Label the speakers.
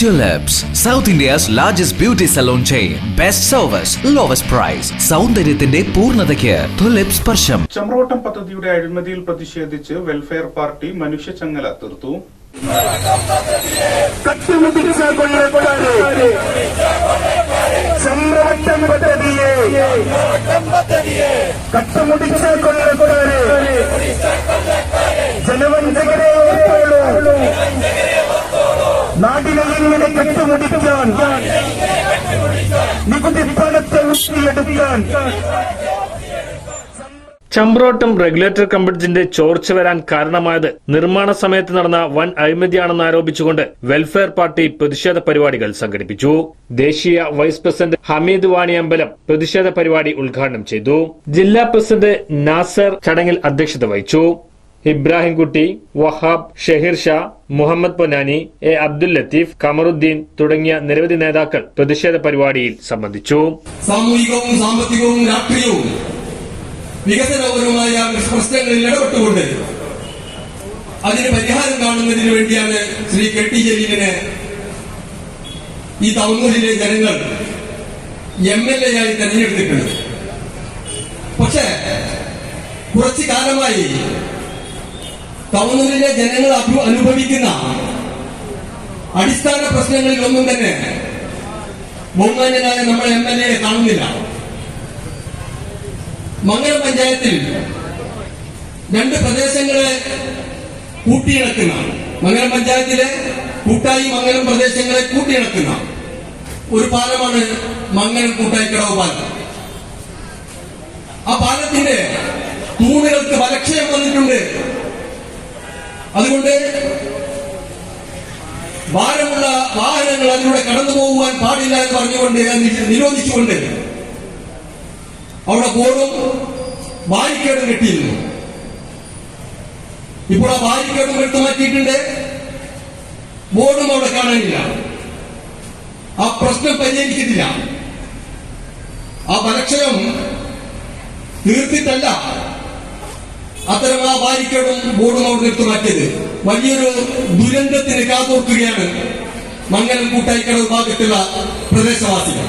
Speaker 1: Tulips, South India's largest beauty salon chain. Best service, lowest price. സൗന്ദര്യത്തിന്റെ പൂർണതയ്ക്ക് tulip സ്പർശം.
Speaker 2: ചമ്രോട്ടം പദ്ധതിയുടെ അഴിമതിയിൽ പ്രതിഷേധിച്ച് വെൽഫെയർ പാർട്ടി മനുഷ്യച്ചങ്ങല തീർത്തു.
Speaker 3: കട്ടുമുട്ടിച്ച കൊള്ളക്കാരെ ചമ്രവട്ടം പദ്ധതിയെ. കട്ടുമുട്ടിച്ച കൊള്ളക്കാരെ ഇങ്ങനെ കെട്ടുമുടിക്കാൻ. നികുതി പണത്തെ ഊറ്റിയെടുക്കാൻ
Speaker 4: ചമ്പ്രോട്ടം റെഗുലേറ്റർ കമ്പിഡ്ജിന്റെ ചോർച്ച വരാൻ കാരണമായത് നിർമ്മാണ സമയത്ത് നടന്ന വൻ അഴിമതിയാണെന്ന് ആരോപിച്ചുകൊണ്ട് വെൽഫെയർ പാർട്ടി പ്രതിഷേധ പരിപാടികൾ സംഘടിപ്പിച്ചു. ദേശീയ വൈസ് പ്രസിഡന്റ് ഹമീദ് വാണി അമ്പലം പ്രതിഷേധ പരിപാടി ഉദ്ഘാടനം ചെയ്തു. ജില്ലാ പ്രസിഡന്റ് നാസർ ചടങ്ങിൽ അധ്യക്ഷത വഹിച്ചു. ഇബ്രാഹിംകുട്ടി വഹാബ് ഷെഹിർ ഷാ മുഹമ്മദ് പൊന്നാനി എ അബ്ദുൽ ലത്തീഫ് കമറുദ്ദീൻ തുടങ്ങിയ നിരവധി നേതാക്കൾ പ്രതിഷേധ പരിപാടിയിൽ സംബന്ധിച്ചു.
Speaker 5: സാമൂഹികവും സാമ്പത്തികവും രാഷ്ട്രീയവും വികസനപരവുമായ പ്രശ്നങ്ങളിൽ ഇടപെട്ടുകൊണ്ട് അതിന് പരിഹാരം കാണുന്നതിന് വേണ്ടിയാണ് ശ്രീ കെ ടി ജലീലിനെ ഈ തവന്നൂരിലെ ജനങ്ങൾ എം എൽ എ ആയി തെരഞ്ഞെടുത്തിട്ടുണ്ട് പക്ഷേ കുറച്ചു കാലമായി തവന്നൂരിലെ ജനങ്ങൾ അനുഭവിക്കുന്ന അടിസ്ഥാന പ്രശ്നങ്ങളിൽ ഒന്നും തന്നെ ബഹുമാന്യനായ നമ്മൾ എം എൽ എ കാണുന്നില്ല. മംഗലം പഞ്ചായത്തിൽ രണ്ട് പ്രദേശങ്ങളെ കൂട്ടിയിണക്കുന്ന മംഗലം പഞ്ചായത്തിലെ കൂട്ടായി മംഗലം പ്രദേശങ്ങളെ കൂട്ടിയിണക്കുന്ന ഒരു പാലമാണ് മംഗലം കൂട്ടായി കിടവ് പാലം. ആ പാലത്തിന്റെ തൂണുകൾക്ക് വലക്ഷയം വന്നിട്ടുണ്ട്. അതുകൊണ്ട് ഭാരമുള്ള വാഹനങ്ങൾ അതിലൂടെ കടന്നു പോകുവാൻ പാടില്ല എന്ന് പറഞ്ഞുകൊണ്ട് നിരോധിച്ചുകൊണ്ട് അവിടെ ബോർഡും ബാരിക്കേഡും കെട്ടിയിരുന്നു. ഇപ്പോൾ ആ ബാരിക്കേഡും മാറ്റിയിട്ടുണ്ട് ബോർഡും അവിടെ കാണാനില്ല. ആ പ്രശ്നം പരിഹരിച്ചിട്ടില്ല ആ പരക്ഷരം തീർത്തിട്ടല്ല. അത്തരം ആ ബാരിക്കേഡും ബോർഡും അവിടെ നിർത്തി മാറ്റിയത് വലിയൊരു ദുരന്തത്തിന് കാതോർക്കുകയാണ് മംഗലം കൂട്ടായിക്കടവ് ഭാഗത്തുള്ള പ്രദേശവാസികൾ.